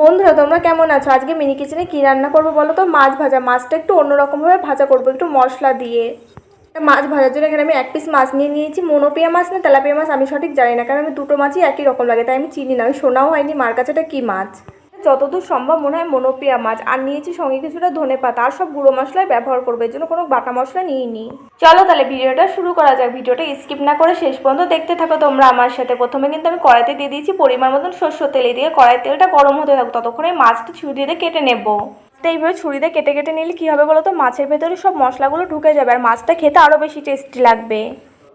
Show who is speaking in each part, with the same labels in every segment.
Speaker 1: বন্ধুরা, তোমরা কেমন আছো? আজকে মিনি কিচেনে কী রান্না করব বলো তো? মাছ ভাজা। মাছটা একটু অন্যরকমভাবে ভাজা করব, একটু মশলা দিয়ে। মাছ ভাজার জন্য এখানে আমি এক পিস মাছ নিয়ে নিয়েছি। মনোপিয়া মাছ না, তেলাপিয়া মাছ আমি সঠিক জানি না, কারণ আমি দুটো মাছই একই রকম লাগে, তাই আমি চিনি না। আমি শোনাও হয়নি, মার কাছে এটা কী মাছ? যতদূর সম্ভব মনে হয় মনোপিয়া মাছ। আর নিয়েছি সঙ্গে কিছুটা ধনে পাতা। আর সব গুঁড়ো মশলাই ব্যবহার করব, এর জন্য কোনো বাটা মশলা নিইনি চলো তাহলে ভিডিওটা শুরু করা যাক। ভিডিওটা স্কিপ না করে শেষ পর্যন্ত দেখতে থাকো তোমরা আমার সাথে। প্রথমে কিন্তু আমি কড়াইতে দিয়ে দিয়েছি পরিমাণ মতন সর্ষের তেল। দিয়ে কড়াই তেলটা গরম হতে থাকুক, ততক্ষণে মাছটা ছুরি দিয়ে কেটে নেব। তো এইভাবে ছুরি দিয়ে কেটে কেটে নিলে কী হবে বলো তো? মাছের ভেতরে সব মশলাগুলো ঢুকে যাবে। আর মাছটা খেতে আরও বেশি টেস্টি লাগবে।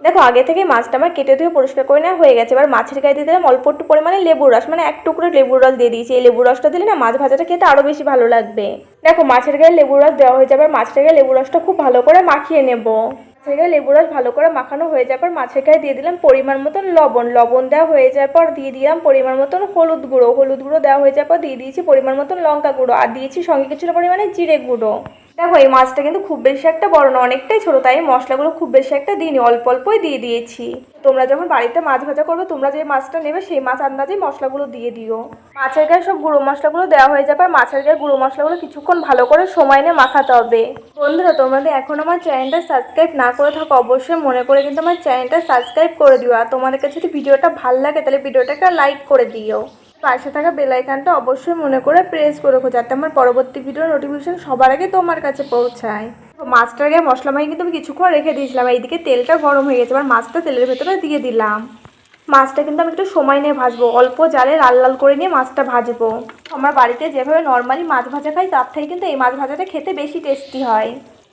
Speaker 1: দেখো, আগে থেকে মাছটা আমার কেটে ধুয়ে পরিষ্কার করে নেওয়া হয়ে গেছে। এবার মাছের গায়ে দিয়ে দিলাম অল্প একটু পরিমাণে লেবুর রস। মানে এক টুকরো লেবুর রস দিয়ে দিয়েছি। এই লেবুর রসটা দিলে না মাছ ভাজাটা খেতে আরও বেশি ভালো লাগবে। দেখো, মাছের গায়ে লেবুর রস দেওয়া হয়ে যাবে। মাছের গায়ে লেবুর রসটা খুব ভালো করে মাখিয়ে নেব। মাছের গায়ে লেবু রস ভালো করে মাখানো হয়ে যাওয়ার পর মাছের গায়ে দিয়ে দিলাম পরিমাণ মতন লবণ। লবণ দেওয়া হয়ে যাওয়ার পর দিয়ে দিলাম পরিমাণ মতন হলুদ গুঁড়ো। হলুদ গুঁড়ো দেওয়া হয়ে যাওয়ার পর দিয়ে দিয়েছি পরিমাণ মতন লঙ্কা গুঁড়ো। আর দিয়েছি সঙ্গে কিছুটা পরিমাণে জিরে গুঁড়ো। দেখো, এই মাছটা কিন্তু খুব বেশি একটা বড় না অনেকটাই ছোটো, তাই মশলাগুলো খুব বেশি একটা দিইনি, অল্প অল্পই দিয়ে দিয়েছি। তোমরা যখন বাড়িতে মাছ ভাজা করবে, তোমরা যে মাছটা নেবে, সেই মাছ আন্দাজেই মশলাগুলো দিয়ে দিও। মাছের গায়ে সব গুঁড়ো মশলাগুলো দেওয়া হয়ে যাবে আর মাছের গায়ে গুঁড়ো মশলাগুলো কিছুক্ষণ ভালো করে সময় নিয়ে মাখাতে হবে। বন্ধুরা, তোমাদের এখন আমার চ্যানেলটা সাবস্ক্রাইব না করে থাকো, অবশ্যই মনে করে কিন্তু আমার চ্যানেলটা সাবস্ক্রাইব করে দিও। আর তোমাদের কাছে যদি ভিডিওটা ভালো লাগে, তাহলে ভিডিওটাকে লাইক করে দিও। পাশে থাকা বেল আইকনটা অবশ্যই মনে করে প্রেস করে রাখো, যাতে আমার পরবর্তী ভিডিওর নোটিফিকেশন সবার আগে তোমার কাছে পৌঁছায়। মাছটার গায়ে মশলা মাখিয়ে কিন্তু আমি কিছুক্ষণ রেখে দিয়েছিলাম, এইদিকে তেলটা গরম হয়ে গেছে, এবার মাছটা তেলের ভেতরে দিয়ে দিলাম। মাছটা কিন্তু আমি একটু সময় নিয়ে ভাজবো, অল্প জালে লাল লাল করে নিয়ে মাছটা ভাজবো। আমার বাড়িতে যেভাবে নর্মালি মাছ ভাজা খাই, তার থেকে কিন্তু এই মাছ ভাজাটা খেতে বেশি টেস্টি হয়।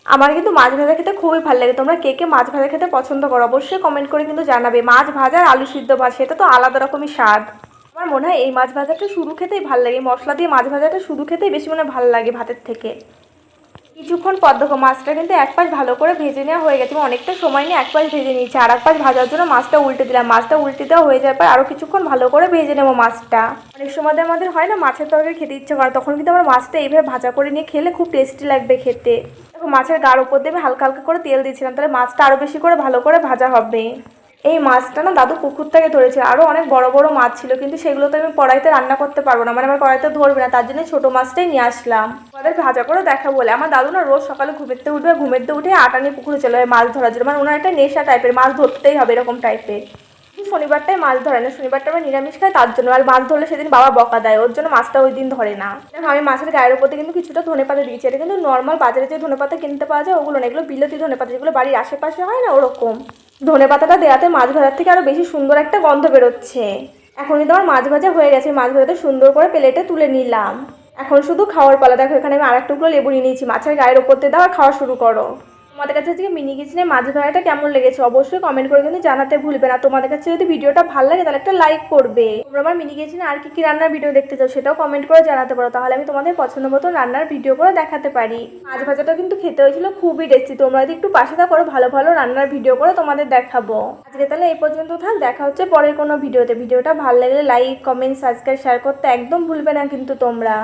Speaker 1: আমার কিন্তু মাছ ভাজা খেতে খুবই ভালো লাগে, তোমরা কে কে মাছ ভাজা খেতে পছন্দ করো, অবশ্যই কমেন্ট করে কিন্তু জানাবে। মাছ ভাজা আর আলু সিদ্ধ ভাত, সেটা তো আলাদা রকমই স্বাদ। আমার মনে হয় এই মাছ ভাজাটা শুরু খেতেই ভালো লাগে। মশলা দিয়ে মাছ ভাজাটা শুরু খেতেই বেশি মনে ভালো লাগে ভাতের থেকে। কিছুক্ষণ পর দেখো, মাছটা কিন্তু এক পাশ ভালো করে ভেজে নেওয়া হয়ে গেছে অনেকটা সময় নিয়ে এক পাশ ভেজে নিয়েছি। আর এক পাশ ভাজার জন্য মাছটা উল্টে দিলাম। মাছটা উল্টে দেওয়া হয়ে যাওয়ার পর আরও কিছুক্ষণ ভালো করে ভেজে নেব মাছটা। অনেক সময় আমাদের হয় না, মাছের তরকারি খেতে ইচ্ছে করে তখন কিন্তু আমার মাছটা এইভাবে ভাজা করে নিয়ে খেলে খুব টেস্টি লাগবে খেতে। মাছের গার উপর দিয়ে আমি হালকা হালকা করে তেল দিয়েছিলাম। তাহলে মাছটা আরও বেশি করে ভালো করে ভাজা হবে। এই মাছটা না দাদু পুকুর থেকে ধরেছে। আরও অনেক বড় বড় মাছ ছিল, কিন্তু সেগুলো তো আমি কড়াইতে রান্না করতে পারব না। মানে আমার কড়াইতে ধরবে না, তার জন্য ছোটো মাছটাই নিয়ে আসলাম। আমাদের ভাজা করে দেখা বলে। আমার দাদু না রোজ সকালে ঘুমেতে উঠবে, ঘুমেতে উঠে আটা নিয়ে পুকুরে চলে মাছ ধরার জন্য। মানে ওনার একটা নেশা টাইপের মাছ ধরতেই হবে এরকম টাইপের শনিবারটাই মাছ ধরে না, শনিবারটা আমরা নিরামিষ খাই, তার জন্য। আর মাছ ধরলে সেদিন বাবা বকা দেয়, ওর জন্য মাছটা ওই দিন ধরে না। আমি মাছের গায়ের উপরে কিন্তু কিছুটা ধনে পাতা দিয়েছি। এটা কিন্তু নর্মাল বাজারে যে ধনে পাতা কিনতে পাওয়া যায়, ওগুলো না, এগুলো বিলতি ধনে পাতা, যেগুলো বাড়ির আশেপাশে হয় না, ওরকম। ধনে পাতাটা দেওয়াতে মাছ ভাজার থেকে আরও বেশি সুন্দর একটা গন্ধ বেরোচ্ছে। এখন কিন্তু আমার মাছ ভাজা হয়ে গেছে, মাছ ভাজাতে সুন্দর করে প্লেটে তুলে নিলাম। এখন শুধু খাওয়ার পালা। দেখো, এখানে আমি আর এক লেবু নিয়ে নিয়েছি। মাছের গায়ের ওপর দিয়ে দাও আর খাওয়া শুরু করো। তোমাদের কাছে আজকে মিনি কিচেনে মাছ ধরাটা কেমন লেগেছে অবশ্যই কমেন্ট করে কিন্তু জানাতে ভুলবে না। তোমাদের কাছে যদি ভিডিওটা ভালো লাগে তাহলে একটা লাইক করবে। তোমরা আমার মিনি কিচেনে আর কি কি রান্নার ভিডিও দেখতে চাও সেটাও কমেন্ট করে জানাতে পারো। তাহলে আমি তোমাদের পছন্দ মতো রান্নার ভিডিও করে দেখাতে পারি। মাছ ভাজাটা কিন্তু খেতে হয়েছিল খুবই টেস্টি তোমরা যদি একটু পাশে থাকো ভালো ভালো রান্নার ভিডিও করে তোমাদের দেখাবো। আজকে তাহলে এই পর্যন্ত থাক। দেখা হচ্ছে পরের কোনো ভিডিওতে ভিডিওটা ভালো লাগলে লাইক কমেন্ট সাবস্ক্রাইব শেয়ার করতে একদম ভুলবে না কিন্তু তোমরা।